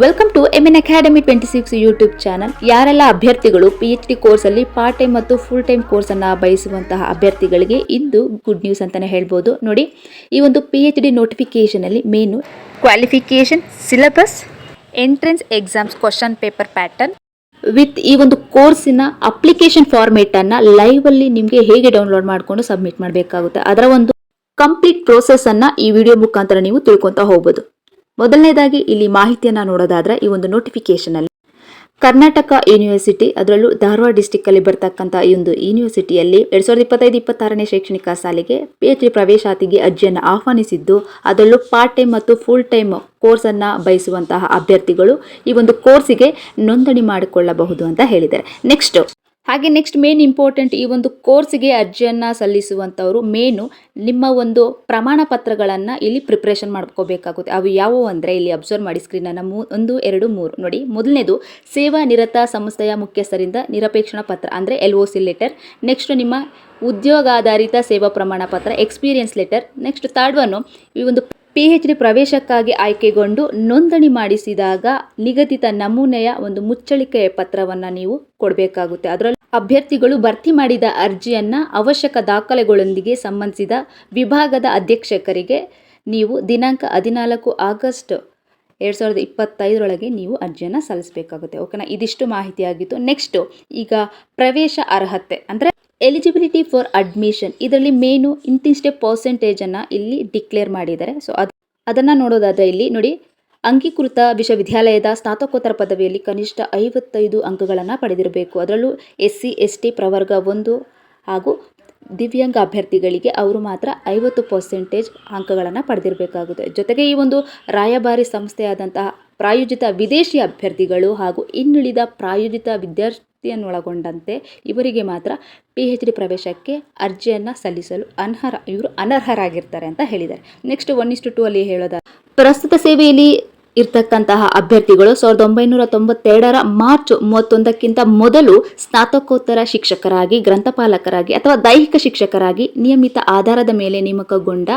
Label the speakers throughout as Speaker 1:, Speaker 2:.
Speaker 1: Welcome to M N academy twenty six YouTube channel ಯಾರೆಲ್ಲ ಅಭ್ಯರ್ಥಿಗಳು P H D ಕೋರ್ಸಲ್ಲಿ part time ಮತ್ತು full time ಕೋರ್ಸನ್ನು ಬಯಸುವಂತಹ ಅಭ್ಯರ್ಥಿಗಳಿಗೆ ಇಂದು ಗುಡ್ ನ್ಯೂಸ್ ಅಂತಲೇ ಹೇಳ್ಬೋದು. ನೋಡಿ, ಈ ಒಂದು P H D ನೋಟಿಫಿಕೇಷನಲ್ಲಿ main qualification syllabus entrance exams question paper pattern with ಈ ಒಂದು ಕೋರ್ಸಿನ ಅಪ್ಲಿಕೇಶನ್ ಫಾರ್ಮೇಟನ್ನು ಲೈವಲ್ಲಿ ನಿಮಗೆ ಹೇಗೆ ಡೌನ್ಲೋಡ್ ಮಾಡಿಕೊಂಡು ಸಬ್ಮಿಟ್ ಮಾಡಬೇಕಾಗುತ್ತೆ. ಅದರ ಒಂದು ಕಂಪ್ಲೀಟ್ ಪ್ರೋಸೆಸ್ ಅನ್ನ ಈ ವಿಡಿಯೋ ಮುಖಾಂತರ ನೀವು ತಿಳ್ಕೊಂತ ಹೋಗ್ಬೋದು. ಮೊದಲನೇದಾಗಿ ಇಲ್ಲಿ ಮಾಹಿತಿಯನ್ನ ನೋಡೋದಾದ್ರೆ ಈ ಒಂದು ನೋಟಿಫಿಕೇಶನ್ ಅಲ್ಲಿ. ಕರ್ನಾಟಕ ಯೂನಿವರ್ಸಿಟಿ ಅದರಲ್ಲೂ ಧಾರವಾಡ ಡಿಸ್ಟಿಕ್ ಅಲ್ಲಿ ಬರ್ತಕ್ಕಂಥ ಈ ಒಂದು ಯೂನಿವರ್ಸಿಟಿಯಲ್ಲಿ ಎರಡ್ ಸಾವಿರದ ಇಪ್ಪತ್ತೈದು, ಇಪ್ಪತ್ತಾರನೇ ಶೈಕ್ಷಣಿಕ ಸಾಲಿಗೆ ಪಿ ಎಚ್ ಡಿ ಪ್ರವೇಶಾತಿಗೆ ಅರ್ಜಿಯನ್ನು ಆಹ್ವಾನಿಸಿದ್ದು. ಅದರಲ್ಲೂ ಪಾರ್ಟ್ ಟೈಮ್ ಮತ್ತು ಫುಲ್ ಟೈಮ್ ಕೋರ್ಸ್ ಅನ್ನ ಬಯಸುವಂತಹ ಅಭ್ಯರ್ಥಿಗಳು ಈ ಒಂದು ಕೋರ್ಸಿಗೆ ನೋಂದಣಿ ಮಾಡಿಕೊಳ್ಳಬಹುದು ಅಂತ ಹೇಳಿದ್ದಾರೆ. ನೆಕ್ಸ್ಟ್ ಹಾಗೆ ನೆಕ್ಸ್ಟ್ ಮೇನ್ ಇಂಪಾರ್ಟೆಂಟ್ ಈ ಒಂದು ಕೋರ್ಸ್ಗೆ ಅರ್ಜಿಯನ್ನು ಸಲ್ಲಿಸುವಂಥವರು ಮೇನು ನಿಮ್ಮ ಒಂದು ಪ್ರಮಾಣ ಪತ್ರಗಳನ್ನು ಇಲ್ಲಿ ಪ್ರಿಪ್ರೇಷನ್ ಮಾಡ್ಕೋಬೇಕಾಗುತ್ತೆ. ಅವು ಯಾವುವು ಅಂದರೆ ಇಲ್ಲಿ ಅಬ್ಸರ್ವ್ ಮಾಡಿ ಸ್ಕ್ರೀನನ್ನು ಮೂ ಒಂದು, ಎರಡು, ಮೂರು. ನೋಡಿ, ಮೊದಲನೇದು ಸೇವಾ ನಿರತ ಸಂಸ್ಥೆಯ ಮುಖ್ಯಸ್ಥರಿಂದ ನಿರಪೇಕ್ಷಣ ಪತ್ರ ಅಂದರೆ L O C letter next ನಿಮ್ಮ ಉದ್ಯೋಗಾಧಾರಿತ ಸೇವಾ ಪ್ರಮಾಣ ಪತ್ರ experience letter next third one ಈ ಒಂದು ಪಿ ಎಚ್ ಡಿ ಪ್ರವೇಶಕ್ಕಾಗಿ ಆಯ್ಕೆಗೊಂಡು ನೋಂದಣಿ ಮಾಡಿಸಿದಾಗ ನಿಗದಿತ ನಮೂನೆಯ ಒಂದು ಮುಚ್ಚಳಿಕೆಯ ಪತ್ರವನ್ನು ನೀವು ಕೊಡಬೇಕಾಗುತ್ತೆ. ಅದರಲ್ಲಿ ಅಭ್ಯರ್ಥಿಗಳು ಭರ್ತಿ ಮಾಡಿದ ಅರ್ಜಿಯನ್ನು ಅವಶ್ಯಕ ದಾಖಲೆಗಳೊಂದಿಗೆ ಸಂಬಂಧಿಸಿದ ವಿಭಾಗದ ಅಧ್ಯಕ್ಷಕರಿಗೆ ನೀವು ದಿನಾಂಕ ಹದಿನಾಲ್ಕು ಆಗಸ್ಟ್ ಎರಡು ಸಾವಿರದ ಇಪ್ಪತ್ತೈದರೊಳಗೆ ನೀವು ಅರ್ಜಿಯನ್ನು ಸಲ್ಲಿಸಬೇಕಾಗುತ್ತೆ. ಓಕೆನಾ? ಇದಿಷ್ಟು ಮಾಹಿತಿಯಾಗಿತ್ತು. ನೆಕ್ಸ್ಟು ಈಗ ಪ್ರವೇಶ ಅರ್ಹತೆ. ಅಂದರೆ ಎಲಿಜಿಬಿಲಿಟಿ ಫಾರ್ ಅಡ್ಮಿಷನ್ ಇದರಲ್ಲಿ ಮೇನು ಇಂತಿಷ್ಟೇ ಪರ್ಸೆಂಟೇಜನ್ನು ಇಲ್ಲಿ ಡಿಕ್ಲೇರ್ ಮಾಡಿದ್ದಾರೆ. ಸೊ ಅದು, ಅದನ್ನು ನೋಡೋದಾದರೆ ಇಲ್ಲಿ ನೋಡಿ, ಅಂಗೀಕೃತ ವಿಶ್ವವಿದ್ಯಾಲಯದ ಸ್ನಾತಕೋತ್ತರ ಪದವಿಯಲ್ಲಿ ಕನಿಷ್ಠ ಐವತ್ತೈದು ಅಂಕಗಳನ್ನು ಪಡೆದಿರಬೇಕು. ಅದರಲ್ಲೂ ಎಸ್ ಸಿ ಎಸ್ ಟಿ ಪ್ರವರ್ಗ ಒಂದು ಹಾಗೂ ದಿವ್ಯಾಂಗ ಅಭ್ಯರ್ಥಿಗಳಿಗೆ ಅವರು ಮಾತ್ರ ಐವತ್ತು ಪರ್ಸೆಂಟೇಜ್ ಅಂಕಗಳನ್ನು ಪಡೆದಿರಬೇಕಾಗುತ್ತೆ. ಜೊತೆಗೆ ಈ ಒಂದು ರಾಯಭಾರಿ ಸಂಸ್ಥೆಯಾದಂತಹ ಪ್ರಾಯೋಜಿತ ವಿದೇಶಿ ಅಭ್ಯರ್ಥಿಗಳು ಹಾಗೂ ಇನ್ನುಳಿದ ಪ್ರಾಯೋಜಿತ ವಿದ್ಯಾರ್ಥಿಯನ್ನೊಳಗೊಂಡಂತೆ ಇವರಿಗೆ ಮಾತ್ರ ಪಿ ಎಚ್ ಡಿ ಪ್ರವೇಶಕ್ಕೆ ಅರ್ಜಿಯನ್ನು ಸಲ್ಲಿಸಲು ಅನರ್ಹ, ಇವರು ಅನರ್ಹರಾಗಿರ್ತಾರೆ ಅಂತ ಹೇಳಿದ್ದಾರೆ. ನೆಕ್ಸ್ಟ್ ಒನ್ ಇಸ್ಟು ಟು ಅಲ್ಲಿ ಹೇಳೋದ ಪ್ರಸ್ತುತ ಸೇವೆಯಲ್ಲಿ ಇರ್ತಕ್ಕಂತಹ ಅಭ್ಯರ್ಥಿಗಳು ಸಾವಿರದ ಒಂಬೈನೂರ ತೊಂಬತ್ತೆರಡರ ಮಾರ್ಚ್ ಮೂವತ್ತೊಂದಕ್ಕಿಂತ ಮೊದಲು ಸ್ನಾತಕೋತ್ತರ ಶಿಕ್ಷಕರಾಗಿ, ಗ್ರಂಥಪಾಲಕರಾಗಿ ಅಥವಾ ದೈಹಿಕ ಶಿಕ್ಷಕರಾಗಿ ನಿಯಮಿತ ಆಧಾರದ ಮೇಲೆ ನೇಮಕಗೊಂಡ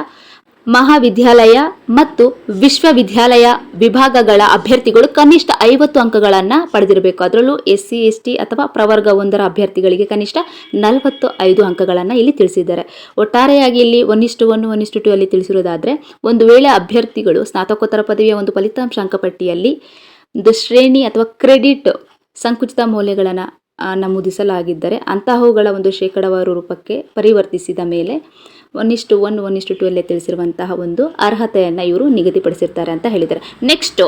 Speaker 1: ಮಹಾವಿದ್ಯಾಲಯ ಮತ್ತು ವಿಶ್ವವಿದ್ಯಾಲಯ ವಿಭಾಗಗಳ ಅಭ್ಯರ್ಥಿಗಳು ಕನಿಷ್ಠ ಐವತ್ತು ಅಂಕಗಳನ್ನು ಪಡೆದಿರಬೇಕು. ಅದರಲ್ಲೂ ಎಸ್ ಸಿ ಎಸ್ ಟಿ ಅಥವಾ ಪ್ರವರ್ಗ ಒಂದರ ಅಭ್ಯರ್ಥಿಗಳಿಗೆ ಕನಿಷ್ಠ ನಲವತ್ತು ಐದು ಅಂಕಗಳನ್ನು ಇಲ್ಲಿ ತಿಳಿಸಿದ್ದಾರೆ. ಒಟ್ಟಾರೆಯಾಗಿ ಇಲ್ಲಿ ಒನ್ ಇಸ್ಟು ಒನ್ ಒನ್ ಇಸ್ಟು ಟು ಅಲ್ಲಿ ತಿಳಿಸಿರೋದಾದರೆ ಒಂದು ವೇಳೆ ಅಭ್ಯರ್ಥಿಗಳು ಸ್ನಾತಕೋತ್ತರ ಪದವಿಯ ಒಂದು ಫಲಿತಾಂಶ ಅಂಕಪಟ್ಟಿಯಲ್ಲಿ ಒಂದು ಶ್ರೇಣಿ ಅಥವಾ ಕ್ರೆಡಿಟ್, ಸಂಕುಚಿತ ಮೌಲ್ಯಗಳನ್ನು ನಮೂದಿಸಲಾಗಿದ್ದರೆ ಅಂತಹವುಗಳ ಒಂದು ಶೇಕಡವಾರು ರೂಪಕ್ಕೆ ಪರಿವರ್ತಿಸಿದ ಮೇಲೆ ಒನ್ ಇಷ್ಟು ಒನ್ ಇಷ್ಟು ಟು ಅಲ್ಲೇ ತಿಳಿಸಿರುವಂತಹ ಒಂದು ಅರ್ಹತೆಯನ್ನು ಇವರು ನಿಗದಿಪಡಿಸಿರ್ತಾರೆ ಅಂತ ಹೇಳಿದ್ದಾರೆ. ನೆಕ್ಸ್ಟ್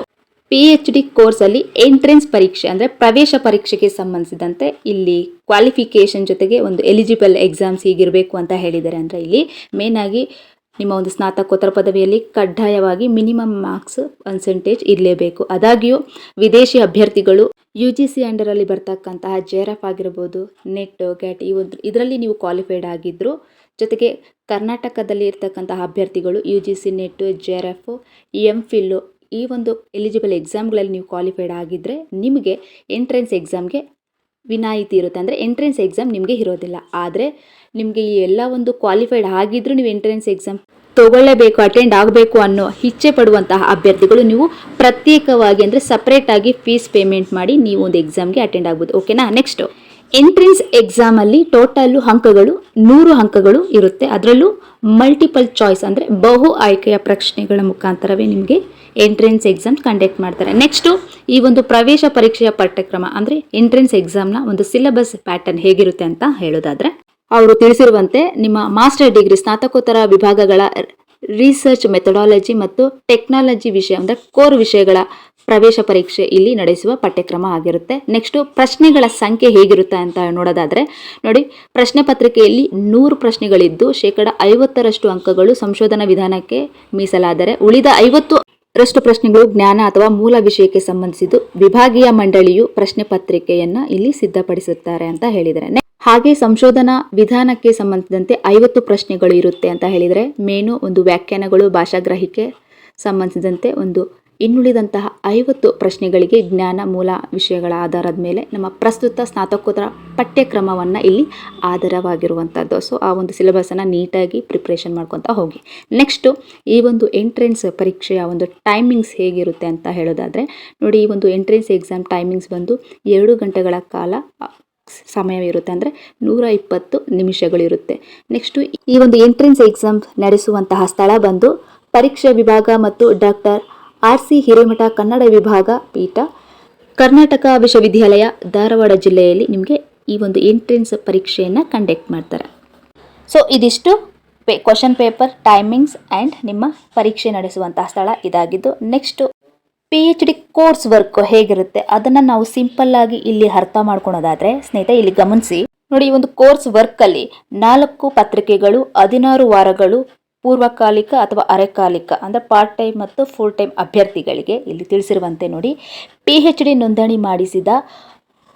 Speaker 1: ಪಿ ಎಚ್ ಡಿ ಕೋರ್ಸಲ್ಲಿ ಎಂಟ್ರೆನ್ಸ್ ಪರೀಕ್ಷೆ ಅಂದರೆ ಪ್ರವೇಶ ಪರೀಕ್ಷೆಗೆ ಸಂಬಂಧಿಸಿದಂತೆ ಇಲ್ಲಿ ಕ್ವಾಲಿಫಿಕೇಷನ್ ಜೊತೆಗೆ ಒಂದು ಎಲಿಜಿಬಲ್ ಎಕ್ಸಾಮ್ಸ್ ಹೀಗಿರಬೇಕು ಅಂತ ಹೇಳಿದ್ದಾರೆ. ಅಂದರೆ ಇಲ್ಲಿ ಮೇನ್ ಆಗಿ ನಿಮ್ಮ ಒಂದು ಸ್ನಾತಕೋತ್ತರ ಪದವಿಯಲ್ಲಿ ಕಡ್ಡಾಯವಾಗಿ ಮಿನಿಮಮ್ ಮಾರ್ಕ್ಸ್ ಪರ್ಸೆಂಟೇಜ್ ಇರಲೇಬೇಕು. ಆದಾಗ್ಯೂ ವಿದೇಶಿ ಅಭ್ಯರ್ಥಿಗಳು ಯು ಜಿ ಸಿ ಅಂಡರಲ್ಲಿ ಬರ್ತಕ್ಕಂತಹ ಜೆರ್ ಎಫ್ ಆಗಿರ್ಬೋದು ನೆಟ್ ಗ್ಯಾಟ್ ಈ ಒಂದು ಇದರಲ್ಲಿ ನೀವು ಕ್ವಾಲಿಫೈಡ್ ಆಗಿದ್ದರು ಜೊತೆಗೆ ಕರ್ನಾಟಕದಲ್ಲಿ ಇರ್ತಕ್ಕಂತಹ ಅಭ್ಯರ್ಥಿಗಳು U G C net J R F M phil ಈ ಒಂದು ಎಲಿಜಿಬಲ್ ಎಕ್ಸಾಮ್ಗಳಲ್ಲಿ ನೀವು ಕ್ವಾಲಿಫೈಡ್ ಆಗಿದ್ದರೆ ನಿಮಗೆ ಎಂಟ್ರೆನ್ಸ್ ಎಕ್ಸಾಮ್ಗೆ ವಿನಾಯಿತಿ ಇರುತ್ತೆ. ಅಂದರೆ ಎಂಟ್ರೆನ್ಸ್ ಎಕ್ಸಾಮ್ ನಿಮಗೆ ಇರೋದಿಲ್ಲ. ಆದರೆ ನಿಮಗೆ ಈ ಎಲ್ಲ ಒಂದು ಕ್ವಾಲಿಫೈಡ್ ಆಗಿದ್ದರೂ ನೀವು ಎಂಟ್ರೆನ್ಸ್ ಎಕ್ಸಾಮ್ ತಗೊಳ್ಳೇಬೇಕು ಅಟೆಂಡ್ ಆಗಬೇಕು ಅನ್ನೋ ಇಚ್ಛೆ ಪಡುವಂತಹ ಅಭ್ಯರ್ಥಿಗಳು ನೀವು ಪ್ರತ್ಯೇಕವಾಗಿ ಅಂದರೆ ಸಪ್ರೇಟಾಗಿ ಫೀಸ್ ಪೇಮೆಂಟ್ ಮಾಡಿ ನೀವು ಒಂದು ಎಕ್ಸಾಮ್ಗೆ ಅಟೆಂಡ್ ಆಗ್ಬೋದು. ಓಕೆನಾ ನೆಕ್ಸ್ಟು ಎಂಟ್ರೆನ್ಸ್ ಎಕ್ಸಾಮಲ್ಲಿ ಟೋಟಲ್ಲು ಅಂಕಗಳು ನೂರು ಅಂಕಗಳು ಇರುತ್ತೆ. ಅದರಲ್ಲೂ ಮಲ್ಟಿಪಲ್ ಚಾಯ್ಸ್ ಅಂದರೆ ಬಹು ಆಯ್ಕೆಯ ಪ್ರಶ್ನೆಗಳ ಮುಖಾಂತರವೇ ನಿಮಗೆ ಎಂಟ್ರೆನ್ಸ್ ಎಕ್ಸಾಮ್ ಕಂಡಕ್ಟ್ ಮಾಡ್ತಾರೆ. ನೆಕ್ಸ್ಟು ಈ ಒಂದು ಪ್ರವೇಶ ಪರೀಕ್ಷೆಯ ಪಠ್ಯಕ್ರಮ ಅಂದರೆ ಎಂಟ್ರೆನ್ಸ್ ಎಕ್ಸಾಮ್ನ ಒಂದು ಸಿಲೆಬಸ್ ಪ್ಯಾಟರ್ನ್ ಹೇಗಿರುತ್ತೆ ಅಂತ ಹೇಳೋದಾದ್ರೆ ಅವರು ತಿಳಿಸಿರುವಂತೆ ನಿಮ್ಮ ಮಾಸ್ಟರ್ ಡಿಗ್ರಿ ಸ್ನಾತಕೋತ್ತರ ವಿಭಾಗಗಳ ರಿಸರ್ಚ್ ಮೆಥಡಾಲಜಿ ಮತ್ತು ಟೆಕ್ನಾಲಜಿ ವಿಷಯ ಅಂದರೆ ಕೋರ್ ವಿಷಯಗಳ ಪ್ರವೇಶ ಪರೀಕ್ಷೆ ಇಲ್ಲಿ ನಡೆಸುವ ಪಠ್ಯಕ್ರಮ ಆಗಿರುತ್ತೆ. ನೆಕ್ಸ್ಟು ಪ್ರಶ್ನೆಗಳ ಸಂಖ್ಯೆ ಹೇಗಿರುತ್ತೆ ಅಂತ ನೋಡೋದಾದರೆ, ನೋಡಿ, ಪ್ರಶ್ನೆ ಪತ್ರಿಕೆಯಲ್ಲಿ ನೂರು ಪ್ರಶ್ನೆಗಳಿದ್ದು ಶೇಕಡ ಐವತ್ತರಷ್ಟು ಅಂಕಗಳು ಸಂಶೋಧನಾ ವಿಧಾನಕ್ಕೆ ಮೀಸಲಾದರೆ ಉಳಿದ ಐವತ್ತು ರಷ್ಟು ಪ್ರಶ್ನೆಗಳು ಜ್ಞಾನ ಅಥವಾ ಮೂಲ ವಿಷಯಕ್ಕೆ ಸಂಬಂಧಿಸಿದ್ದು ವಿಭಾಗೀಯ ಮಂಡಳಿಯು ಪ್ರಶ್ನೆ ಪತ್ರಿಕೆಯನ್ನ ಇಲ್ಲಿ ಸಿದ್ಧಪಡಿಸುತ್ತಾರೆ ಅಂತ ಹೇಳಿದರೆ ಹಾಗೆ ಸಂಶೋಧನಾ ವಿಧಾನಕ್ಕೆ ಸಂಬಂಧಿಸಿದಂತೆ ಐವತ್ತು ಪ್ರಶ್ನೆಗಳು ಇರುತ್ತೆ ಅಂತ ಹೇಳಿದರೆ, ಮೇನು ಒಂದು ವ್ಯಾಖ್ಯಾನಗಳು, ಭಾಷಾಗ್ರಹಿಕೆ ಸಂಬಂಧಿಸಿದಂತೆ ಒಂದು ಇನ್ನುಳಿದಂತಹ ಐವತ್ತು ಪ್ರಶ್ನೆಗಳಿಗೆ ಜ್ಞಾನ ಮೂಲ ವಿಷಯಗಳ ಆಧಾರದ ಮೇಲೆ ನಮ್ಮ ಪ್ರಸ್ತುತ ಸ್ನಾತಕೋತ್ತರ ಪಠ್ಯಕ್ರಮವನ್ನು ಇಲ್ಲಿ ಆಧಾರವಾಗಿರುವಂಥದ್ದು ಸೊ ಆ ಒಂದು ಸಿಲೆಬಸನ್ನು ನೀಟಾಗಿ ಪ್ರಿಪ್ರೇಷನ್ ಮಾಡ್ಕೊತಾ ಹೋಗಿ. ನೆಕ್ಸ್ಟು ಈ ಒಂದು ಎಂಟ್ರೆನ್ಸ್ ಪರೀಕ್ಷೆಯ ಒಂದು ಟೈಮಿಂಗ್ಸ್ ಹೇಗಿರುತ್ತೆ ಅಂತ ಹೇಳೋದಾದರೆ, ನೋಡಿ ಈ ಒಂದು ಎಂಟ್ರೆನ್ಸ್ ಎಕ್ಸಾಮ್ ಟೈಮಿಂಗ್ಸ್ ಬಂದು ಎರಡು ಗಂಟೆಗಳ ಕಾಲ ಸಮಯವಿರುತ್ತೆ ಅಂದರೆ ನೂರ ಇಪ್ಪತ್ತು ನಿಮಿಷಗಳಿರುತ್ತೆ. ನೆಕ್ಸ್ಟು ಈ ಒಂದು ಎಂಟ್ರೆನ್ಸ್ ಎಕ್ಸಾಮ್ ನಡೆಸುವಂತಹ ಸ್ಥಳ ಬಂದು ಪರೀಕ್ಷಾ ವಿಭಾಗ ಮತ್ತು doctor R C Hiremath Kannada ವಿಭಾಗ ಪೀಠ, ಕರ್ನಾಟಕ ವಿಶ್ವವಿದ್ಯಾಲಯ ಧಾರವಾಡ ಜಿಲ್ಲೆಯಲ್ಲಿ ನಿಮಗೆ ಈ ಒಂದು ಎಂಟ್ರೆನ್ಸ್ ಪರೀಕ್ಷೆಯನ್ನು ಕಂಡಕ್ಟ್ ಮಾಡ್ತಾರೆ. ಸೊ ಇದಿಷ್ಟು ಪೇ ಕ್ವಶನ್ ಪೇಪರ್ ಟೈಮಿಂಗ್ಸ್ ಆ್ಯಂಡ್ ನಿಮ್ಮ ಪರೀಕ್ಷೆ ನಡೆಸುವಂತಹ ಸ್ಥಳ ಇದಾಗಿದ್ದು next P H D course work ಹೇಗಿರುತ್ತೆ ಅದನ್ನು ನಾವು ಸಿಂಪಲ್ ಆಗಿ ಇಲ್ಲಿ ಅರ್ಥ ಮಾಡ್ಕೊಳೋದಾದರೆ ಸ್ನೇಹಿತ ಇಲ್ಲಿ ಗಮನಿಸಿ. ನೋಡಿ, ಈ ಒಂದು ಕೋರ್ಸ್ ವರ್ಕಲ್ಲಿ ನಾಲ್ಕು ಪತ್ರಿಕೆಗಳು, ಹದಿನಾರು ವಾರಗಳು ಪೂರ್ವಕಾಲಿಕ ಅಥವಾ ಅರೆಕಾಲಿಕ, ಅಂದರೆ ಪಾರ್ಟ್ ಟೈಮ್ ಮತ್ತು ಫುಲ್ ಟೈಮ್ ಅಭ್ಯರ್ಥಿಗಳಿಗೆ ಇಲ್ಲಿ ತಿಳಿಸಿರುವಂತೆ ನೋಡಿ ಪಿ ಎಚ್ ಡಿ ನೋಂದಣಿ ಮಾಡಿಸಿದ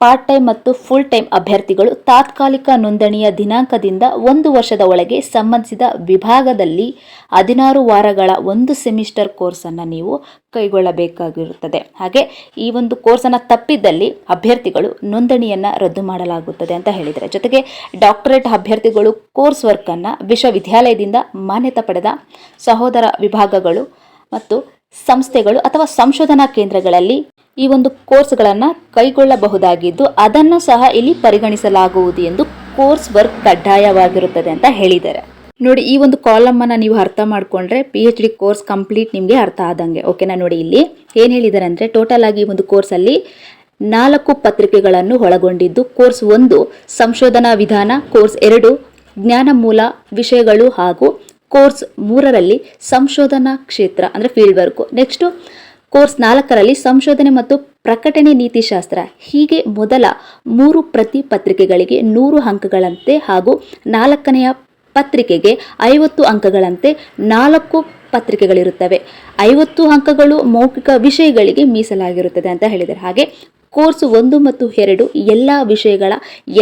Speaker 1: ಪಾರ್ಟ್ ಟೈಮ್ ಮತ್ತು ಫುಲ್ ಟೈಮ್ ಅಭ್ಯರ್ಥಿಗಳು ತಾತ್ಕಾಲಿಕ ನೋಂದಣಿಯ ದಿನಾಂಕದಿಂದ ಒಂದು ವರ್ಷದ ಒಳಗೆ ಸಂಬಂಧಿಸಿದ ವಿಭಾಗದಲ್ಲಿ ಹದಿನಾರು ವಾರಗಳ ಒಂದು ಸೆಮಿಸ್ಟರ್ ಕೋರ್ಸನ್ನು ನೀವು ಕೈಗೊಳ್ಳಬೇಕಾಗಿರುತ್ತದೆ. ಹಾಗೆ ಈ ಒಂದು ಕೋರ್ಸನ್ನು ತಪ್ಪಿದ್ದಲ್ಲಿ ಅಭ್ಯರ್ಥಿಗಳು ನೋಂದಣಿಯನ್ನು ರದ್ದು ಮಾಡಲಾಗುತ್ತದೆ ಅಂತ ಹೇಳಿದರೆ ಜೊತೆಗೆ ಡಾಕ್ಟರೇಟ್ ಅಭ್ಯರ್ಥಿಗಳು ಕೋರ್ಸ್ ವರ್ಕನ್ನು ವಿಶ್ವವಿದ್ಯಾಲಯದಿಂದ ಮಾನ್ಯತೆ ಪಡೆದ ಸಹೋದರ ವಿಭಾಗಗಳು ಮತ್ತು ಸಂಸ್ಥೆಗಳು ಅಥವಾ ಸಂಶೋಧನಾ ಕೇಂದ್ರಗಳಲ್ಲಿ ಈ ಒಂದು ಕೋರ್ಸ್ಗಳನ್ನು ಕೈಗೊಳ್ಳಬಹುದಾಗಿದ್ದು ಅದನ್ನು ಸಹ ಇಲ್ಲಿ ಪರಿಗಣಿಸಲಾಗುವುದು ಎಂದು ಕೋರ್ಸ್ ವರ್ಕ್ ಕಡ್ಡಾಯವಾಗಿರುತ್ತದೆ ಅಂತ ಹೇಳಿದ್ದಾರೆ. ನೋಡಿ, ಈ ಒಂದು ಕಾಲಮ್ ಅನ್ನ ನೀವು ಅರ್ಥ ಮಾಡಿಕೊಂಡ್ರೆ P H D course complete ನಿಮಗೆ ಅರ್ಥ ಆದಂಗೆ, ಓಕೆನಾ? ನೋಡಿ, ಇಲ್ಲಿ ಏನು ಹೇಳಿದ್ದಾರೆ ಅಂದರೆ ಟೋಟಲ್ ಆಗಿ ಈ ಒಂದು ಕೋರ್ಸಲ್ಲಿ ನಾಲ್ಕು ಪತ್ರಿಕೆಗಳನ್ನು ಒಳಗೊಂಡಿದ್ದು, ಕೋರ್ಸ್ ಒಂದು ಸಂಶೋಧನಾ ವಿಧಾನ, ಕೋರ್ಸ್ ಎರಡು ಜ್ಞಾನ ಮೂಲ ವಿಷಯಗಳು ಹಾಗೂ ಕೋರ್ಸ್ ಮೂರರಲ್ಲಿ ಸಂಶೋಧನಾ ಕ್ಷೇತ್ರ, ಅಂದರೆ ಫೀಲ್ಡ್ ವರ್ಕು ನೆಕ್ಸ್ಟು ಕೋರ್ಸ್ ನಾಲ್ಕರಲ್ಲಿ ಸಂಶೋಧನೆ ಮತ್ತು ಪ್ರಕಟಣೆ ನೀತಿಶಾಸ್ತ್ರ, ಹೀಗೆ ಮೊದಲ ಮೂರು ಪ್ರತಿ ಪತ್ರಿಕೆಗಳಿಗೆ ನೂರು ಅಂಕಗಳಂತೆ ಹಾಗೂ ನಾಲ್ಕನೆಯ ಪತ್ರಿಕೆಗೆ ಐವತ್ತು ಅಂಕಗಳಂತೆ ನಾಲ್ಕು ಪತ್ರಿಕೆಗಳಿರುತ್ತವೆ. ಐವತ್ತು ಅಂಕಗಳು ಮೌಖಿಕ ವಿಷಯಗಳಿಗೆ ಮೀಸಲಾಗಿರುತ್ತದೆ ಅಂತ ಹೇಳಿದ್ದಾರೆ. ಹಾಗೆ ಕೋರ್ಸ್ ಒಂದು ಮತ್ತು ಎರಡು ಎಲ್ಲ ವಿಷಯಗಳ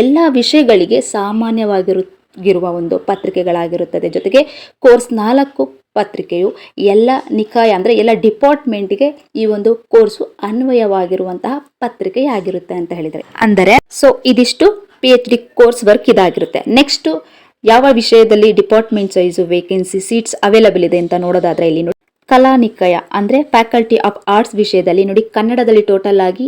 Speaker 1: ಎಲ್ಲ ವಿಷಯಗಳಿಗೆ ಸಾಮಾನ್ಯವಾಗಿರು, ಗಿರುವ ಒಂದು ಪತ್ರಿಕೆಗಳಾಗಿರುತ್ತದೆ. ಜೊತೆಗೆ ಕೋರ್ಸ್ ನಾಲ್ಕು ಪತ್ರಿಕೆಯು ಎಲ್ಲ ನಿಕಾಯ ಅಂದರೆ ಎಲ್ಲ ಡಿಪಾರ್ಟ್ಮೆಂಟ್ಗೆ ಈ ಒಂದು ಕೋರ್ಸು ಅನ್ವಯವಾಗಿರುವಂತಹ ಪತ್ರಿಕೆಯಾಗಿರುತ್ತೆ ಅಂತ ಹೇಳಿದರೆ. ಅಂದರೆ ಸೊ ಇದಿಷ್ಟು P H D course work ಇದಾಗಿರುತ್ತೆ. ನೆಕ್ಸ್ಟು ಯಾವ ವಿಷಯದಲ್ಲಿ department size vacancy seats available ಇದೆ ಅಂತ ನೋಡೋದಾದ್ರೆ ಇಲ್ಲಿ ನೋಡಿ. ಕಲಾ ನಿಕಾಯ ಅಂದರೆ ಫ್ಯಾಕಲ್ಟಿ ಆಫ್ ಆರ್ಟ್ಸ್ ವಿಷಯದಲ್ಲಿ ನೋಡಿ ಕನ್ನಡದಲ್ಲಿ ಟೋಟಲ್ ಆಗಿ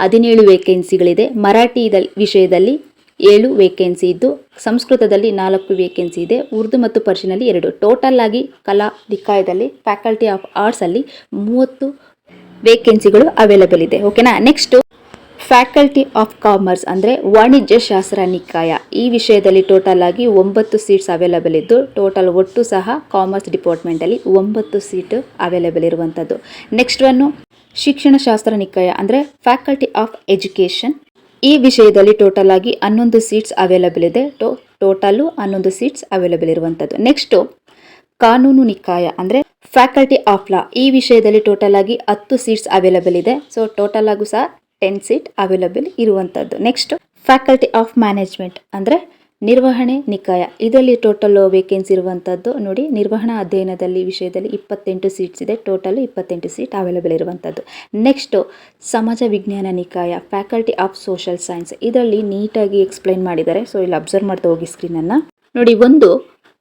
Speaker 1: ಹದಿನೇಳು ವೇಕೆನ್ಸಿಗಳಿದೆ ಮರಾಠಿ ಇದಲ್ಲಿ- ವಿಷಯದಲ್ಲಿ ಏಳು ವೇಕೆನ್ಸಿ ಇದ್ದು, ಸಂಸ್ಕೃತದಲ್ಲಿ ನಾಲ್ಕು ವೇಕೆನ್ಸಿ ಇದೆ. ಉರ್ದು ಮತ್ತು ಪರ್ಷಿನಲ್ಲಿ ಎರಡು. ಟೋಟಲ್ ಆಗಿ ಕಲಾ ನಿಕಾಯದಲ್ಲಿ ಫ್ಯಾಕಲ್ಟಿ ಆಫ್ ಆರ್ಟ್ಸಲ್ಲಿ ಮೂವತ್ತು ವೇಕೆನ್ಸಿಗಳು ಅವೈಲಬಲ್ ಇದೆ. ಓಕೆನಾ ನೆಕ್ಸ್ಟು ಫ್ಯಾಕಲ್ಟಿ ಆಫ್ ಕಾಮರ್ಸ್ ಅಂದರೆ ವಾಣಿಜ್ಯ ಶಾಸ್ತ್ರ ನಿಕಾಯ. ಈ ವಿಷಯದಲ್ಲಿ ಟೋಟಲ್ ಆಗಿ ಒಂಬತ್ತು ಸೀಟ್ಸ್ ಅವೈಲಬಲ್ ಇದ್ದು ಟೋಟಲ್ ಒಟ್ಟು ಸಹ ಕಾಮರ್ಸ್ ಡಿಪಾರ್ಟ್ಮೆಂಟಲ್ಲಿ ಒಂಬತ್ತು ಸೀಟ್ ಅವೈಲಬಲ್ ಇರುವಂಥದ್ದು ನೆಕ್ಸ್ಟ್ ಒನ್ನು ಶಿಕ್ಷಣಶಾಸ್ತ್ರ ನಿಕಾಯ ಅಂದರೆ ಫ್ಯಾಕಲ್ಟಿ ಆಫ್ ಎಜುಕೇಷನ್ ಈ ವಿಷಯದಲ್ಲಿ ಟೋಟಲ್ ಆಗಿ ಹನ್ನೊಂದು ಸೀಟ್ಸ್ ಅವೈಲಬಲ್ ಇದೆ. ಟೋ ಟೋಟಲ್ಲು ಹನ್ನೊಂದು ಸೀಟ್ಸ್ ಅವೈಲಬಲ್ ಇರುವಂಥದ್ದು ನೆಕ್ಸ್ಟು ಕಾನೂನು ನಿಕಾಯ ಅಂದರೆ ಫ್ಯಾಕಲ್ಟಿ ಆಫ್ ಲಾ ಈ ವಿಷಯದಲ್ಲಿ ಟೋಟಲ್ ಆಗಿ ಹತ್ತು ಸೀಟ್ಸ್ ಅವೈಲಬಲ್ ಇದೆ. ಸೊ ಟೋಟಲ್ ಆಗು ಸಹ ಟೆನ್ ಸೀಟ್ ಅವೈಲಬಲ್ ಇರುವಂಥದ್ದು ನೆಕ್ಸ್ಟ್ ಫ್ಯಾಕಲ್ಟಿ ಆಫ್ ಮ್ಯಾನೇಜ್ಮೆಂಟ್ ಅಂದರೆ ನಿರ್ವಹಣೆ ನಿಕಾಯ. ಇದರಲ್ಲಿ ಟೋಟಲ್ ವೇಕೆನ್ಸಿ ಇರುವಂಥದ್ದು ನೋಡಿ, ನಿರ್ವಹಣಾ ಅಧ್ಯಯನದಲ್ಲಿ ವಿಷಯದಲ್ಲಿ ಇಪ್ಪತ್ತೆಂಟು ಸೀಟ್ಸ್ ಇದೆ. ಟೋಟಲ್ ಇಪ್ಪತ್ತೆಂಟು ಸೀಟ್ ಅವೈಲೇಬಲ್ ಇರುವಂಥದ್ದು ನೆಕ್ಸ್ಟು ಸಮಾಜ ವಿಜ್ಞಾನ ನಿಕಾಯ ಫ್ಯಾಕಲ್ಟಿ ಆಫ್ ಸೋಷಲ್ ಸೈನ್ಸ್ ಇದರಲ್ಲಿ ನೀಟಾಗಿ ಎಕ್ಸ್ಪ್ಲೈನ್ ಮಾಡಿದ್ದಾರೆ. ಸೊ ಇಲ್ಲಿ ಅಬ್ಸರ್ವ್ ಮಾಡ್ತಾ ಹೋಗಿ ಸ್ಕ್ರೀನನ್ನು ನೋಡಿ, ಒಂದು,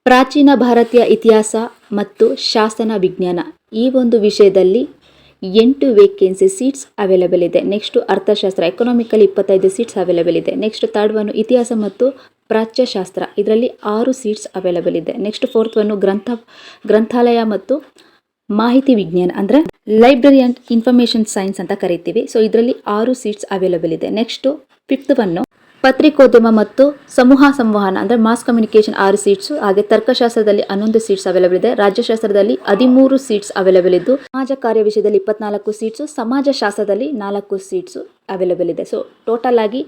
Speaker 1: ಪ್ರಾಚೀನ ಭಾರತೀಯ ಇತಿಹಾಸ ಮತ್ತು ಶಾಸನ ವಿಜ್ಞಾನ. ಈ ಒಂದು ವಿಷಯದಲ್ಲಿ ಎಂಟು ವೇಕೆನ್ಸಿ ಸೀಟ್ಸ್ ಅವೈಲಬಲ್ ಇದೆ. ನೆಕ್ಸ್ಟ್ ಅರ್ಥಶಾಸ್ತ್ರ ಎಕನಾಮಿಕಲ್ ಇಪ್ಪತ್ತೈದು ಸೀಟ್ಸ್ ಅವೈಲೇಬಲ್ ಇದೆ. ನೆಕ್ಸ್ಟ್ ಥರ್ಡ್ ಒನ್ ಇತಿಹಾಸ ಮತ್ತು ಪ್ರಾಚ್ಯಶಾಸ್ತ್ರ. ಇದರಲ್ಲಿ ಆರು ಸೀಟ್ಸ್ ಅವೈಲಬಲ್ ಇದೆ. ನೆಕ್ಸ್ಟ್ ಫೋರ್ತ್ ಒನ್ ಗ್ರಂಥ, ಗ್ರಂಥಾಲಯ ಮತ್ತು ಮಾಹಿತಿ ವಿಜ್ಞಾನ, ಅಂದರೆ ಲೈಬ್ರರಿ ಆ್ಯಂಡ್ ಇನ್ಫಾರ್ಮೇಷನ್ ಸೈನ್ಸ್ ಅಂತ ಕರಿತೀವಿ. ಸೊ ಇದರಲ್ಲಿ ಆರು ಸೀಟ್ಸ್ ಅವೈಲಬಲ್ ಇದೆ. ನೆಕ್ಸ್ಟು ಫಿಫ್ತ್ ಒನ್ನು ಪತ್ರಿಕೋದ್ಯಮ ಮತ್ತು ಸಮೂಹ ಸಂವಹನ, ಅಂದರೆ ಮಾಸ್ ಕಮ್ಯುನಿಕೇಷನ್ ಆರು ಸೀಟ್ಸು ಹಾಗೆ ತರ್ಕಶಾಸ್ತ್ರದಲ್ಲಿ ಹನ್ನೊಂದು ಸೀಟ್ಸ್ ಅವೈಲಬಲ್ ಇದೆ. ರಾಜ್ಯಶಾಸ್ತ್ರದಲ್ಲಿ ಹದಿಮೂರು ಸೀಟ್ಸ್ ಅವೈಲಬಲ್ ಇದ್ದು, ಸಮಾಜ ಕಾರ್ಯ ವಿಷಯದಲ್ಲಿ ಇಪ್ಪತ್ನಾಲ್ಕು ಸೀಟ್ಸು ಸಮಾಜಶಾಸ್ತ್ರದಲ್ಲಿ ನಾಲ್ಕು ಸೀಟ್ಸು ಅವೈಲಬಲ್ ಇದೆ. ಸೊ ಟೋಟಲ್ ಆಗಿ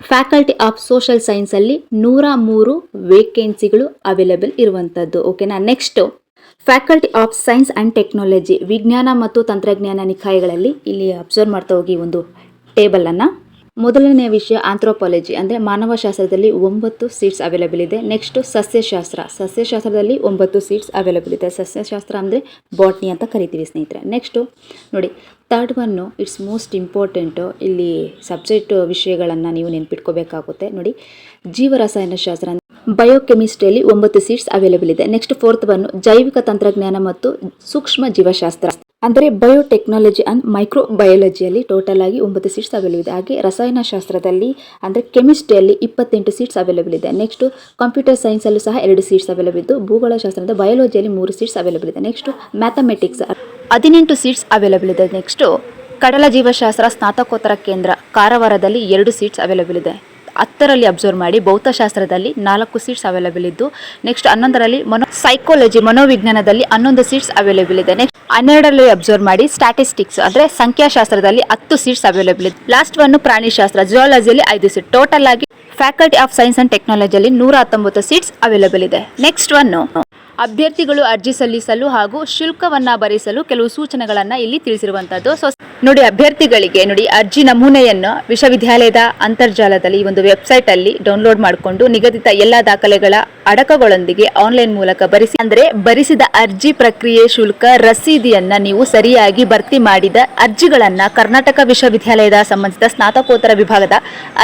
Speaker 1: ಫ್ಯಾಕಲ್ಟಿ ಆಫ್ ಸೋಷಲ್ ಸೈನ್ಸಲ್ಲಿ ನೂರ ಮೂರು ವೇಕೆನ್ಸಿಗಳು ಅವೈಲಬಲ್ ಇರುವಂಥದ್ದು ಓಕೆನಾ next faculty of science and technology ವಿಜ್ಞಾನ ಮತ್ತು ತಂತ್ರಜ್ಞಾನ ನಿಕಾಯಗಳಲ್ಲಿ ಇಲ್ಲಿ ಅಬ್ಸರ್ವ್ ಮಾಡ್ತಾ ಹೋಗಿ ಒಂದು ಟೇಬಲನ್ನು ಮೊದಲನೆಯ ವಿಷಯ ಆಂಥ್ರೋಪಾಲಜಿ ಅಂದರೆ ಮಾನವಶಾಸ್ತ್ರದಲ್ಲಿ ಒಂಬತ್ತು ಸೀಟ್ಸ್ ಅವೈಲೇಬಲ್ ಇದೆ. ನೆಕ್ಸ್ಟು ಸಸ್ಯಶಾಸ್ತ್ರ. ಸಸ್ಯಶಾಸ್ತ್ರದಲ್ಲಿ ಒಂಬತ್ತು ಸೀಟ್ಸ್ ಅವೈಲೇಬಲ್ ಇದೆ. ಸಸ್ಯಶಾಸ್ತ್ರ ಅಂದರೆ ಬಾಟ್ನಿ ಅಂತ ಕರಿತೀವಿ ಸ್ನೇಹಿತರೆ. ನೆಕ್ಸ್ಟು ನೋಡಿ third one it's most important ಇಲ್ಲಿ ಸಬ್ಜೆಕ್ಟ್ ವಿಷಯಗಳನ್ನು ನೀವು ನೆನ್ಪಿಟ್ಕೋಬೇಕಾಗುತ್ತೆ. ನೋಡಿ ಜೀವರಸಾಯನಶಾಸ್ತ್ರ ಬಯೋಕೆಮಿಸ್ಟ್ರಿಯಲ್ಲಿ ಒಂಬತ್ತು ಸೀಟ್ಸ್ ಅವೈಲೇಬಲ್ ಇದೆ. ನೆಕ್ಸ್ಟ್ ಫೋರ್ತ್ ಒನ್ನು ಜೈವಿಕ ತಂತ್ರಜ್ಞಾನ ಮತ್ತು ಸೂಕ್ಷ್ಮ ಜೀವಶಾಸ್ತ್ರ. ಅಂದರೆ ಬಯೋಟೆಕ್ನಾಲಜಿ ಅಂಡ್ ಮೈಕ್ರೋ ಬಯಾಲಜಿಯಲ್ಲಿ ಟೋಟಲ್ ಆಗಿ ಒಂಬತ್ತು ಸೀಟ್ಸ್ ಅವೈಲೇಬಲ್ ಇದೆ. ಹಾಗೆ ರಸಾಯನಶಾಸ್ತ್ರದಲ್ಲಿ ಅಂದರೆ ಕೆಮಿಸ್ಟ್ರಿಯಲ್ಲಿ ಇಪ್ಪತ್ತೆಂಟು ಸೀಟ್ಸ್ ಅವೈಲೇಬಲ್ ಇದೆ. ನೆಕ್ಸ್ಟ್ ಕಂಪ್ಯೂಟರ್ ಸೈನ್ಸಲ್ಲೂ ಸಹ ಎರಡು ಸೀಟ್ಸ್ ಅವೈಲೇಬಲ್ ಇದ್ದು, ಭೂಗೋಳಶಾಸ್ತ್ರದ ಬಯಾಲಜಿಯಲ್ಲಿ ಮೂರು ಸೀಟ್ಸ್ ಅವೈಲೇಬಲ್ ಇದೆ. ನೆಕ್ಸ್ಟ್ ಮ್ಯಾಥಮೆಟಿಕ್ಸ್ ಹದಿನೆಂಟು ಸೀಟ್ಸ್ ಅವೈಲೇಬಲ್ ಇದೆ. ನೆಕ್ಸ್ಟು ಕಡಲ ಜೀವಶಾಸ್ತ್ರ ಸ್ನಾತಕೋತ್ತರ ಕೇಂದ್ರ ಕಾರವಾರದಲ್ಲಿ ಎರಡು ಸೀಟ್ಸ್ ಅವೈಲೇಬಲ್ ಇದೆ. ಹತ್ತರಲ್ಲಿ ಅಬ್ಸರ್ವ್ ಮಾಡಿ ಭೌತಶಾಸ್ತ್ರದಲ್ಲಿ ನಾಲ್ಕು ಸೀಟ್ಸ್ ಅವೈಲೇಬಲ್ ಇದ್ದು ನೆಕ್ಸ್ಟ್ ಹನ್ನೊಂದರಲ್ಲಿ ಮನೋ ಸೈಕಾಲಜಿ ಮನೋವಿಜ್ಞಾನದಲ್ಲಿ ಹನ್ನೊಂದು ಸೀಟ್ಸ್ ಅವೈಲೇಬಲ್ ಇದೆ. ನೆಕ್ಸ್ಟ್ ಹನ್ನೆರಡರಲ್ಲಿ ಅಬ್ಸರ್ವ್ ಮಾಡಿ ಸ್ಟ್ಯಾಟಿಸ್ಟಿಕ್ಸ್ ಅಂದರೆ ಸಂಖ್ಯಾಶಾಸ್ತ್ರದಲ್ಲಿ ಹತ್ತು ಸೀಟ್ಸ್ ಅವೈಲೇಬಲ್ ಇದೆ. ಲಾಸ್ಟ್ ಒನ್ ಪ್ರಾಣಿಶಾಸ್ತ್ರ ಜಿಯಾಲಜಿಯಲ್ಲಿ ಐದು ಸೀಟ್ ಟೋಟಲ್ ಆಗಿ ಫ್ಯಾಕಲ್ಟಿ ಆಫ್ ಸೈನ್ಸ್ ಅಂಡ್ ಟೆಕ್ನಾಲಜಿಯಲ್ಲಿ ನೂರ ಹತ್ತೊಂಬತ್ತು ಸೀಟ್ಸ್ ಅವೈಲೇಬಲ್ ಇದೆ. ನೆಕ್ಸ್ಟ್ ಒನ್ನು ಅಭ್ಯರ್ಥಿಗಳು ಅರ್ಜಿ ಸಲ್ಲಿಸಲು ಹಾಗೂ ಶುಲ್ಕವನ್ನ ಭರಿಸಲು ಕೆಲವು ಸೂಚನೆಗಳನ್ನು ಇಲ್ಲಿ ತಿಳಿಸಿರುವಂತದ್ದು. ಸೊ ನೋಡಿ ಅಭ್ಯರ್ಥಿಗಳಿಗೆ ನೋಡಿ ಅರ್ಜಿ ನಮೂನೆಯನ್ನು ವಿಶ್ವವಿದ್ಯಾಲಯದ ಅಂತರ್ಜಾಲದಲ್ಲಿ ಒಂದು ವೆಬ್ಸೈಟ್ ಅಲ್ಲಿ ಡೌನ್ಲೋಡ್ ಮಾಡಿಕೊಂಡು ನಿಗದಿತ ಎಲ್ಲಾ ದಾಖಲೆಗಳ ಅಡಕಗಳೊಂದಿಗೆ ಆನ್ಲೈನ್ ಮೂಲಕ ಭರಿಸಿ, ಅಂದ್ರೆ ಭರಿಸಿದ ಅರ್ಜಿ ಪ್ರಕ್ರಿಯೆ ಶುಲ್ಕ ರಸೀದಿಯನ್ನ ನೀವು ಸರಿಯಾಗಿ ಭರ್ತಿ ಮಾಡಿದ ಅರ್ಜಿಗಳನ್ನ ಕರ್ನಾಟಕ ವಿಶ್ವವಿದ್ಯಾಲಯದ ಸಂಬಂಧಿತ ಸ್ನಾತಕೋತ್ತರ ವಿಭಾಗದ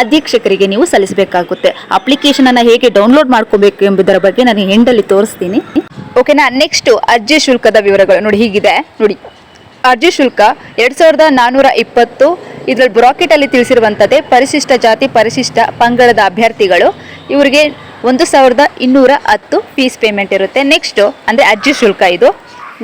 Speaker 1: ಅಧೀಕ್ಷಕರಿಗೆ ನೀವು ಸಲ್ಲಿಸಬೇಕಾಗುತ್ತೆ. ಅಪ್ಲಿಕೇಶನ್ ಅನ್ನ ಹೇಗೆ ಡೌನ್ಲೋಡ್ ಮಾಡ್ಕೋಬೇಕು ಎಂಬುದರ ಬಗ್ಗೆ ನಾನು ಎಂಡಲ್ಲಿ ತೋರಿಸ್ತೀನಿ. ಓಕೆನಾ ನೆಕ್ಸ್ಟ್ ಅರ್ಜಿ ಶುಲ್ಕದ ವಿವರಗಳು ನೋಡಿ ಹೀಗಿದೆ. ನೋಡಿ, ಅರ್ಜಿ ಶುಲ್ಕ ಎರಡು ಸಾವಿರದ ನಾನ್ನೂರ ಇಪ್ಪತ್ತು, ಇದರಲ್ಲಿ ಬ್ರಾಕೆಟ್ ಅಲ್ಲಿ ತಿಳಿಸಿರುವಂಥದ್ದೇ ಪರಿಶಿಷ್ಟ ಜಾತಿ, ಪರಿಶಿಷ್ಟ ಪಂಗಡದ ಅಭ್ಯರ್ಥಿಗಳು. ಇವರಿಗೆ ಒಂದು ಸಾವಿರದ ಇನ್ನೂರ ಹತ್ತು ಫೀಸ್ ಪೇಮೆಂಟ್ ಇರುತ್ತೆ. ನೆಕ್ಸ್ಟ್ ಅಂದರೆ ಅರ್ಜಿ ಶುಲ್ಕ ಇದು.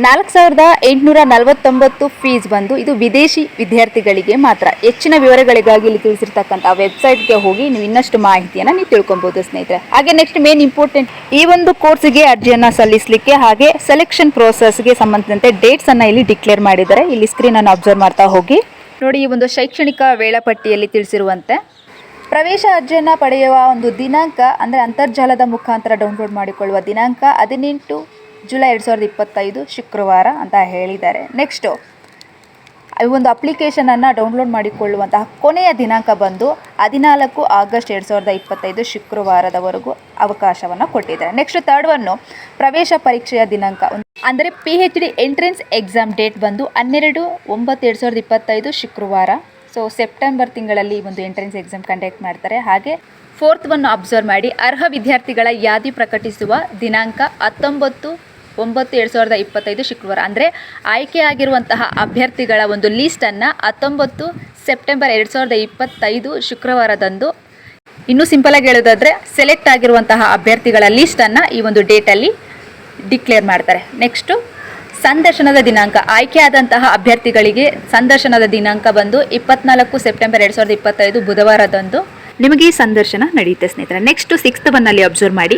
Speaker 1: ನಾಲ್ಕು ಸಾವಿರದ ಎಂಟುನೂರ ನಲವತ್ತೊಂಬತ್ತು ಫೀಸ್ ಬಂದು ಇದು ವಿದೇಶಿ ವಿದ್ಯಾರ್ಥಿಗಳಿಗೆ ಮಾತ್ರ. ಹೆಚ್ಚಿನ ವಿವರಗಳಿಗಾಗಿ ಇಲ್ಲಿ ತಿಳಿಸಿರ್ತಕ್ಕಂಥ ವೆಬ್ಸೈಟ್ಗೆ ಹೋಗಿ ನೀವು ಇನ್ನಷ್ಟು ಮಾಹಿತಿಯನ್ನು ನೀವು ತಿಳ್ಕೊಬಹುದು ಸ್ನೇಹಿತರೆ. ಹಾಗೆ ನೆಕ್ಸ್ಟ್ ಮೇನ್ ಇಂಪಾರ್ಟೆಂಟ್ ಈ ಒಂದು ಕೋರ್ಸ್ಗೆ ಅರ್ಜಿಯನ್ನು ಸಲ್ಲಿಸಲಿಕ್ಕೆ ಹಾಗೆ ಸೆಲೆಕ್ಷನ್ ಪ್ರೋಸೆಸ್ಗೆ ಸಂಬಂಧಿಸಿದಂತೆ ಡೇಟ್ಸ್ ಅನ್ನ ಇಲ್ಲಿ ಡಿಕ್ಲೇರ್ ಮಾಡಿದ್ದಾರೆ. ಇಲ್ಲಿ ಸ್ಕ್ರೀನ್ ಅನ್ನು ಅಬ್ಸರ್ವ್ ಮಾಡ್ತಾ ಹೋಗಿ. ನೋಡಿ, ಈ ಒಂದು ಶೈಕ್ಷಣಿಕ ವೇಳಾಪಟ್ಟಿಯಲ್ಲಿ ತಿಳಿಸಿರುವಂತೆ, ಪ್ರವೇಶ ಅರ್ಜಿಯನ್ನು ಪಡೆಯುವ ಒಂದು ದಿನಾಂಕ ಅಂದರೆ ಅಂತರ್ಜಾಲದ ಮುಖಾಂತರ ಡೌನ್ಲೋಡ್ ಮಾಡಿಕೊಳ್ಳುವ ದಿನಾಂಕ ಹದಿನೆಂಟು ಜುಲೈ ಎರಡು ಸಾವಿರದ ಇಪ್ಪತ್ತೈದು ಶುಕ್ರವಾರ ಅಂತ ಹೇಳಿದ್ದಾರೆ. ನೆಕ್ಸ್ಟು ಈ ಒಂದು ಅಪ್ಲಿಕೇಶನನ್ನು ಡೌನ್ಲೋಡ್ ಮಾಡಿಕೊಳ್ಳುವಂತಹ ಕೊನೆಯ ದಿನಾಂಕ ಬಂದು ಹದಿನಾಲ್ಕು ಆಗಸ್ಟ್ ಎರಡು ಸಾವಿರದ ಇಪ್ಪತ್ತೈದು ಶುಕ್ರವಾರದವರೆಗೂ ಅವಕಾಶವನ್ನು ಕೊಟ್ಟಿದ್ದಾರೆ. ನೆಕ್ಸ್ಟ್ ಥರ್ಡ್ ಒನ್ನು ಪ್ರವೇಶ ಪರೀಕ್ಷೆಯ ದಿನಾಂಕ. ಅಂದರೆ P H D entrance exam date ಬಂದು ಹನ್ನೆರಡು ಒಂಬತ್ತು ಎರಡು ಸಾವಿರದ ಇಪ್ಪತ್ತೈದು ಶುಕ್ರವಾರ. ಸೊ ಸೆಪ್ಟೆಂಬರ್ ತಿಂಗಳಲ್ಲಿ ಒಂದು ಎಂಟ್ರೆನ್ಸ್ ಎಕ್ಸಾಮ್ ಕಂಡಕ್ಟ್ ಮಾಡ್ತಾರೆ. ಹಾಗೆ ಫೋರ್ತ್ ಒನ್ನು ಅಬ್ಸರ್ವ್ ಮಾಡಿ ಅರ್ಹ ವಿದ್ಯಾರ್ಥಿಗಳ ಯಾದಿ ಪ್ರಕಟಿಸುವ ದಿನಾಂಕ ಹತ್ತೊಂಬತ್ತು ಒಂಬತ್ತು ಎರಡು ಸಾವಿರದ ಇಪ್ಪತ್ತೈದು ಶುಕ್ರವಾರ. ಅಂದರೆ ಆಯ್ಕೆಯಾಗಿರುವಂತಹ ಅಭ್ಯರ್ಥಿಗಳ ಒಂದು ಲೀಸ್ಟನ್ನು ಹತ್ತೊಂಬತ್ತು ಸೆಪ್ಟೆಂಬರ್ ಎರಡು ಸಾವಿರದ ಇಪ್ಪತ್ತೈದು ಶುಕ್ರವಾರದಂದು ಇನ್ನೂ ಸಿಂಪಲಾಗಿ ಹೇಳೋದಾದರೆ ಸೆಲೆಕ್ಟ್ ಆಗಿರುವಂತಹ ಅಭ್ಯರ್ಥಿಗಳ ಲೀಸ್ಟನ್ನು ಈ ಒಂದು ಡೇಟಲ್ಲಿ ಡಿಕ್ಲೇರ್ ಮಾಡ್ತಾರೆ. ನೆಕ್ಸ್ಟು ಸಂದರ್ಶನದ ದಿನಾಂಕ. ಆಯ್ಕೆಯಾದಂತಹ ಅಭ್ಯರ್ಥಿಗಳಿಗೆ ಸಂದರ್ಶನದ ದಿನಾಂಕ ಬಂದು ಇಪ್ಪತ್ನಾಲ್ಕು ಸೆಪ್ಟೆಂಬರ್ ಎರಡು ಸಾವಿರದ ಇಪ್ಪತ್ತೈದು ಬುಧವಾರದಂದು ನಿಮಗೆ ಈ ಸಂದರ್ಶನ ನಡೆಯುತ್ತೆ ಸ್ನೇಹಿತರೆ. ನೆಕ್ಸ್ಟ್ ಸಿಕ್ಸ್ತ್ ಬನ್ನಲ್ಲಿ ಅಬ್ಸರ್ವ್ ಮಾಡಿ.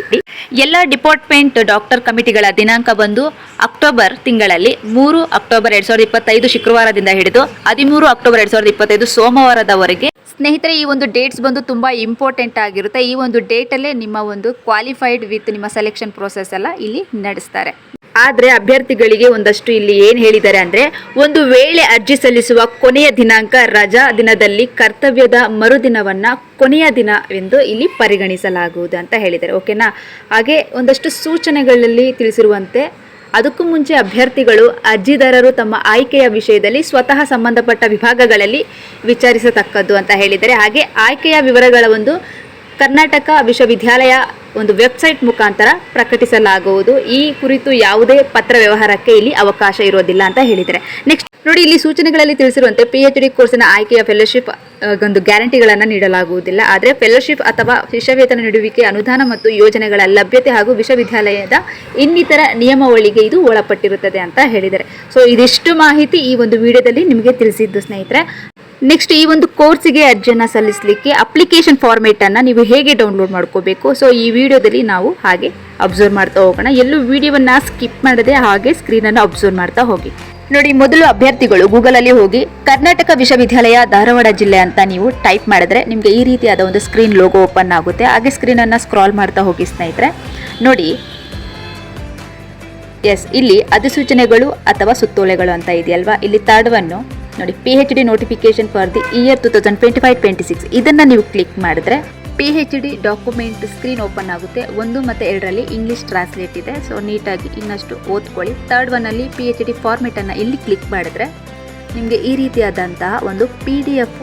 Speaker 1: ಎಲ್ಲ ಡಿಪಾರ್ಟ್ಮೆಂಟ್ ಡಾಕ್ಟರ್ ಕಮಿಟಿಗಳ ದಿನಾಂಕ ಬಂದು ಅಕ್ಟೋಬರ್ ತಿಂಗಳಲ್ಲಿ ಮೂರು ಅಕ್ಟೋಬರ್ ಎರಡ್ ಸಾವಿರದ ಇಪ್ಪತ್ತೈದು ಶುಕ್ರವಾರದಿಂದ ಹಿಡಿದು ಹದಿಮೂರು ಅಕ್ಟೋಬರ್ ಎರಡ್ ಸಾವಿರದ ಇಪ್ಪತ್ತೈದು ಸೋಮವಾರದವರೆಗೆ ಸ್ನೇಹಿತರೆ, ಈ ಒಂದು ಡೇಟ್ಸ್ ಬಂದು ತುಂಬ ಇಂಪಾರ್ಟೆಂಟ್ ಆಗಿರುತ್ತೆ. ಈ ಒಂದು ಡೇಟಲ್ಲೇ ನಿಮ್ಮ ಒಂದು ಕ್ವಾಲಿಫೈಡ್ ವಿತ್ ನಿಮ್ಮ ಸೆಲೆಕ್ಷನ್ ಪ್ರೋಸೆಸ್ ಎಲ್ಲ ಇಲ್ಲಿ ನಡೆಸ್ತಾರೆ. ಆದರೆ ಅಭ್ಯರ್ಥಿಗಳಿಗೆ ಒಂದಷ್ಟು ಇಲ್ಲಿ ಏನು ಹೇಳಿದ್ದಾರೆ ಅಂದರೆ, ಒಂದು ವೇಳೆ ಅರ್ಜಿ ಸಲ್ಲಿಸುವ ಕೊನೆಯ ದಿನಾಂಕ ರಜಾ ದಿನದಲ್ಲಿ ಕರ್ತವ್ಯದ ಮರುದಿನವನ್ನು ಕೊನೆಯ ದಿನ ಎಂದು ಇಲ್ಲಿ ಪರಿಗಣಿಸಲಾಗುವುದು ಅಂತ ಹೇಳಿದ್ದಾರೆ. ಓಕೆನಾ ಹಾಗೆ ಒಂದಷ್ಟು ಸೂಚನೆಗಳಲ್ಲಿ ತಿಳಿಸಿರುವಂತೆ ಅದಕ್ಕೂ ಮುಂಚೆ ಅಭ್ಯರ್ಥಿಗಳು, ಅರ್ಜಿದಾರರು ತಮ್ಮ ಆಯ್ಕೆಯ ವಿಷಯದಲ್ಲಿ ಸ್ವತಃ ಸಂಬಂಧಪಟ್ಟ ವಿಭಾಗಗಳಲ್ಲಿ ವಿಚಾರಿಸತಕ್ಕದ್ದು ಅಂತ ಹೇಳಿದರೆ, ಹಾಗೆ ಆಯ್ಕೆಯ ವಿವರಗಳ ಒಂದು ಕರ್ನಾಟಕ ವಿಶ್ವವಿದ್ಯಾಲಯ ಒಂದು ವೆಬ್ಸೈಟ್ ಮುಖಾಂತರ ಪ್ರಕಟಿಸಲಾಗುವುದು. ಈ ಕುರಿತು ಯಾವುದೇ ಪತ್ರ ವ್ಯವಹಾರಕ್ಕೆ ಇಲ್ಲಿ ಅವಕಾಶ ಇರೋದಿಲ್ಲ ಅಂತ ಹೇಳಿದರೆ. ನೆಕ್ಸ್ಟ್ ನೋಡಿ, ಇಲ್ಲಿ ಸೂಚನೆಗಳಲ್ಲಿ ತಿಳಿಸಿರುವಂತೆ ಪಿ ಎಚ್ ಡಿ ಕೋರ್ಸಿನ ಆಯ್ಕೆಯ ಫೆಲೋಶಿಪ್ ಒಂದು ಗ್ಯಾರಂಟಿಗಳನ್ನು ನೀಡಲಾಗುವುದಿಲ್ಲ. ಆದರೆ ಫೆಲೋಶಿಪ್ ಅಥವಾ ಶಿಷ್ಯವೇತನ ನೀಡುವಿಕೆ ಅನುದಾನ ಮತ್ತು ಯೋಜನೆಗಳ ಲಭ್ಯತೆ ಹಾಗೂ ವಿಶ್ವವಿದ್ಯಾಲಯದ ಇನ್ನಿತರ ನಿಯಮಾವಳಿಗೆ ಇದು ಒಳಪಟ್ಟಿರುತ್ತದೆ ಅಂತ ಹೇಳಿದ್ದಾರೆ. ಸೊ ಇದಿಷ್ಟು ಮಾಹಿತಿ ಈ ಒಂದು ವಿಡಿಯೋದಲ್ಲಿ ನಿಮಗೆ ತಿಳಿಸಿದ್ದು ಸ್ನೇಹಿತರೆ. ನೆಕ್ಸ್ಟ್ ಈ ಒಂದು ಕೋರ್ಸಿಗೆ ಅರ್ಜಿಯನ್ನು ಸಲ್ಲಿಸಲಿಕ್ಕೆ ಅಪ್ಲಿಕೇಶನ್ ಫಾರ್ಮೇಟನ್ನು ನೀವು ಹೇಗೆ ಡೌನ್ಲೋಡ್ ಮಾಡ್ಕೋಬೇಕು? ಸೊ ಈ ವಿಡಿಯೋದಲ್ಲಿ ನಾವು ಹಾಗೆ ಅಬ್ಸರ್ವ್ ಮಾಡ್ತಾ ಹೋಗೋಣ. ಎಲ್ಲೂ ವಿಡಿಯೋವನ್ನು ಸ್ಕಿಪ್ ಮಾಡದೆ ಹಾಗೆ ಸ್ಕ್ರೀನನ್ನು ಅಬ್ಸರ್ವ್ ಮಾಡ್ತಾ ಹೋಗಿ. ನೋಡಿ, ಮೊದಲು ಅಭ್ಯರ್ಥಿಗಳು ಗೂಗಲ್ ಅಲ್ಲಿ ಹೋಗಿ, ಕರ್ನಾಟಕ ವಿಶ್ವವಿದ್ಯಾಲಯ ಧಾರವಾಡ ಜಿಲ್ಲೆ ಅಂತ ನೀವು ಟೈಪ್ ಮಾಡಿದ್ರೆ ನಿಮಗೆ ಈ ರೀತಿಯಾದ ಒಂದು ಸ್ಕ್ರೀನ್ ಲೋಗೋ ಓಪನ್ ಆಗುತ್ತೆ. ಹಾಗೆ ಸ್ಕ್ರೀನನ್ನು ಸ್ಕ್ರಾಲ್ ಮಾಡ್ತಾ ಹೋಗಿ ಸ್ನೇಹಿತರೆ. ನೋಡಿ ಎಸ್ ಇಲ್ಲಿ ಅಧಿಸೂಚನೆಗಳು ಅಥವಾ ಸುತ್ತೋಲೆಗಳು ಅಂತ ಇದೆಯಲ್ವಾ? ಇಲ್ಲಿ ತರ್ಡ್ವನ್ನು ನೋಡಿ P H D notification for the year two thousand twenty five twenty six ಇದನ್ನು ನೀವು ಕ್ಲಿಕ್ ಮಾಡಿದ್ರೆ P H D document screen open ಆಗುತ್ತೆ. ಒಂದು ಮತ್ತು ಎರಡರಲ್ಲಿ ಇಂಗ್ಲೀಷ್ ಟ್ರಾನ್ಸ್ಲೇಟ್ ಇದೆ. ಸೊ ನೀಟಾಗಿ ಇನ್ನಷ್ಟು ಓದ್ಕೊಳ್ಳಿ. ತರ್ಡ್ ಒನ್ನಲ್ಲಿ ಪಿ ಎಚ್ ಡಿ ಫಾರ್ಮೆಟನ್ನು ಇಲ್ಲಿ ಕ್ಲಿಕ್ ಮಾಡಿದ್ರೆ ನಿಮಗೆ ಈ ರೀತಿಯಾದಂತಹ ಒಂದು ಪಿ ಡಿ ಎಫ್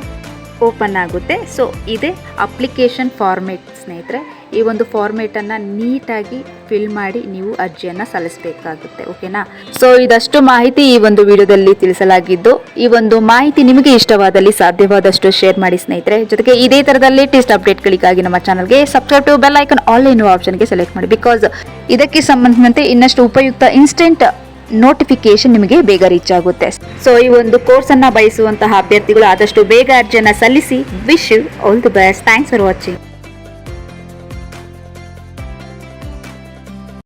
Speaker 1: ಓಪನ್ ಆಗುತ್ತೆ. ಸೊ ಇದೆ ಅಪ್ಲಿಕೇಶನ್ ಫಾರ್ಮೆಟ್ ಸ್ನೇಹಿತರೆ. ಈ ಒಂದು ಫಾರ್ಮೇಟನ್ನು ನೀಟಾಗಿ ಫಿಲ್ ಮಾಡಿ ನೀವು ಅರ್ಜಿಯನ್ನು ಸಲ್ಲಿಸಬೇಕಾಗುತ್ತೆ ಓಕೆನಾ ಸೊ ಇದಷ್ಟು ಮಾಹಿತಿ ಈ ಒಂದು ವಿಡಿಯೋದಲ್ಲಿ ತಿಳಿಸಲಾಗಿದ್ದು, ಈ ಒಂದು ಮಾಹಿತಿ ನಿಮಗೆ ಇಷ್ಟವಾದಲ್ಲಿ ಸಾಧ್ಯವಾದಷ್ಟು ಶೇರ್ ಮಾಡಿ ಸ್ನೇಹಿತರೆ. ಜೊತೆಗೆ ಇದೇ ಥರದ ಲೇಟೆಸ್ಟ್ ಅಪ್ಡೇಟ್ಗಳಿಗಾಗಿ ನಮ್ಮ ಚಾನಲ್ಗೆ subscribe to bell icon all ಎನ್ನುವ ಆಪ್ಷನ್ಗೆ ಸೆಲೆಕ್ಟ್ ಮಾಡಿ. ಬಿಕಾಸ್ ಇದಕ್ಕೆ ಸಂಬಂಧಿಸಿದಂತೆ ಇನ್ನಷ್ಟು ಉಪಯುಕ್ತ ಇನ್ಸ್ಟೆಂಟ್ ನೋಟಿಫಿಕೇಶನ್ ನಿಮಗೆ ಬೇಗ ರೀಚ್ ಆಗುತ್ತೆ. ಸೊ ಈ ಒಂದು ಕೋರ್ಸ್ ಅನ್ನ ಬಯಸುವಂತಹ ಅಭ್ಯರ್ಥಿಗಳು ಆದಷ್ಟು ಬೇಗ ಅರ್ಜಿಯನ್ನು ಸಲ್ಲಿಸಿ wish you all the best thanks for watching